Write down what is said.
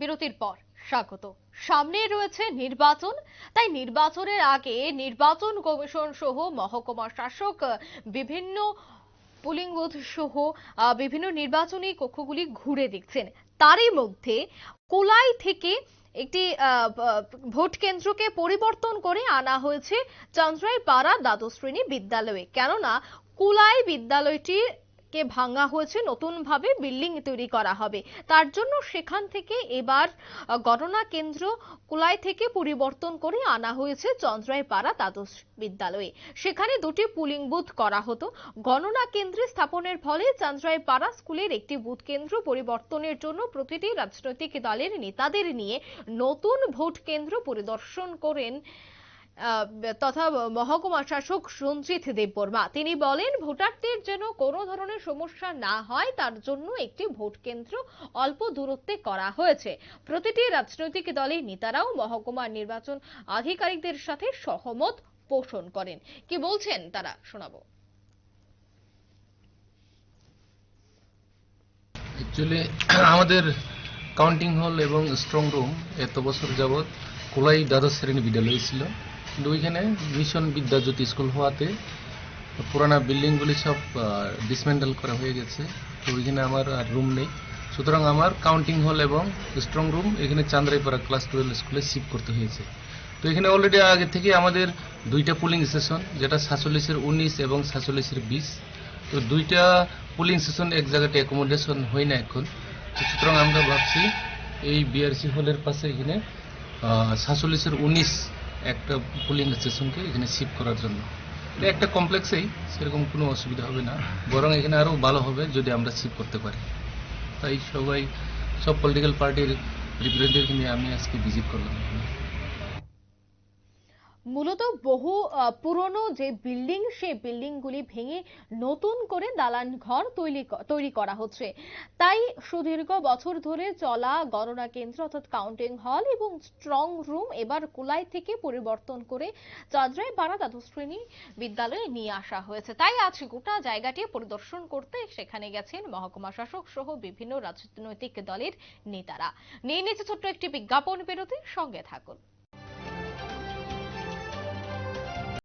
বিরতির পর। স্বাগত। সামনে রয়েছে নির্বাচন। তাই নির্বাচনের আগে নির্বাচন কমিশন সহ মহকুমা শাসক, বিভিন্ন পোলিং বুথ সহ বিভিন্ন নির্বাচনী কক্ষগুলি ঘুরে দেখছেন। তারই মধ্যে কোলাই থেকে একটি ভোট কেন্দ্রকে পরিবর্তন করে আনা হয়েছে চন্দ্রাই পাড়া দ্বাদশ শ্রেণি বিদ্যালয়ে। কেননা, কুলাই বিদ্যালয়টি কে ভাঙা হয়েছে নতুন ভাবে বিল্ডিং তৈরি করা হবে। তার জন্য সেখান থেকে এবার গণনা কেন্দ্র কুলাই থেকে পরিবর্তন করে আনা হয়েছে চন্দ্রাইপাড়া দ্বাদশ বিদ্যালয়ে। সেখানে দুটি পুলিং বুথ করা হতো। গণনা কেন্দ্রে স্থাপনের ফলে চন্দ্রাইপাড়া স্কুলের একটি বুথ কেন্দ্র পরিবর্তনের জন্য প্রতিটি রাজনৈতিক দলের নেতাদের নিয়ে নতুন ভোট কেন্দ্র পরিদর্শন করেন তথা মহকুমা শাসক রঞ্জিত দেববর্মা। তিনি বলেন, ভোটারদের যেন কোনো ধরনের সমস্যা না হয়, তার জন্য একটি ভোট কেন্দ্র অল্প দূরত্বে করা হয়েছে। প্রতিটি রাজনৈতিক দলের নেতারাও মহকুমা নির্বাচন আধিকারিকদের সাথে সহমত পোষণ করেন। কি বলছেন তারা? শোনাবো। অ্যাকচুয়ালি আমাদের কাউন্টিং হল এবং স্ট্রং রুম, এত বছর যাবৎ কোলাই দ্বাদশ শ্রেণি বিদ্যালয় ছিল। কিন্তু ওইখানে মিশন বিদ্যাজ্যোতি স্কুল হওয়াতে পুরানা বিল্ডিংগুলি সব ডিসমেন্টাল করা হয়ে গেছে। তো ওইখানে আমার আর রুম নেই। সুতরাং আমার কাউন্টিং হল এবং স্ট্রং রুম এখানে চান্দ্রাইপাড়া ক্লাস টুয়েলভ স্কুলে শিফট করতে হয়েছে। তো এখানে অলরেডি আগে থেকে আমাদের দুইটা পুলিং স্টেশন যেটা সাতচল্লিশের উনিশ এবং সাতচল্লিশের বিশ। তো দুইটা পুলিং স্টেশন এক জায়গাতে অ্যাকোমোডেশন হয় না এখন। তো সুতরাং আমরা ভাবছি এই বিআরসি হলের পাশে এখানে সাতচল্লিশের উনিশ একটা পুলিং স্টেশনকে এখানে শিফট করার জন্য। এটা একটা কমপ্লেক্সেই সেরকম কোনো অসুবিধা হবে না। বরং এখানে আরও ভালো হবে যদি আমরা শিফট করতে পারি। তাই সবাই, সব পলিটিক্যাল পার্টির রিপ্রেজেন্টেটিভ নিয়ে আমি আজকে ভিজিট করলাম। মূলত বহু পুরনো যে বিল্ডিং, সেই বিল্ডিংগুলি ভেঙে নতুন করে দালান ঘর তৈরি তৈরি করা হচ্ছে। তাই সুদীর্ঘ বছর ধরে চলা গণনা কেন্দ্র অর্থাৎ কাউন্টিং হল এবং স্ট্রং রুম এবার কুলাই থেকে পরিবর্তন করে চন্দ্রাই পাড়া দ্বাদশ শ্রেণি বিদ্যালয়ে নিয়ে আসা হয়েছে। তাই আজ গোটা জায়গাটি পরিদর্শন করতে সেখানে গেছেন মহকুমা শাসক সহ বিভিন্ন রাজনৈতিক দলের নেতারা। নিয়ে নিচ্ছে ছোট্ট একটি বিজ্ঞাপন বিরতির সঙ্গে থাকুন।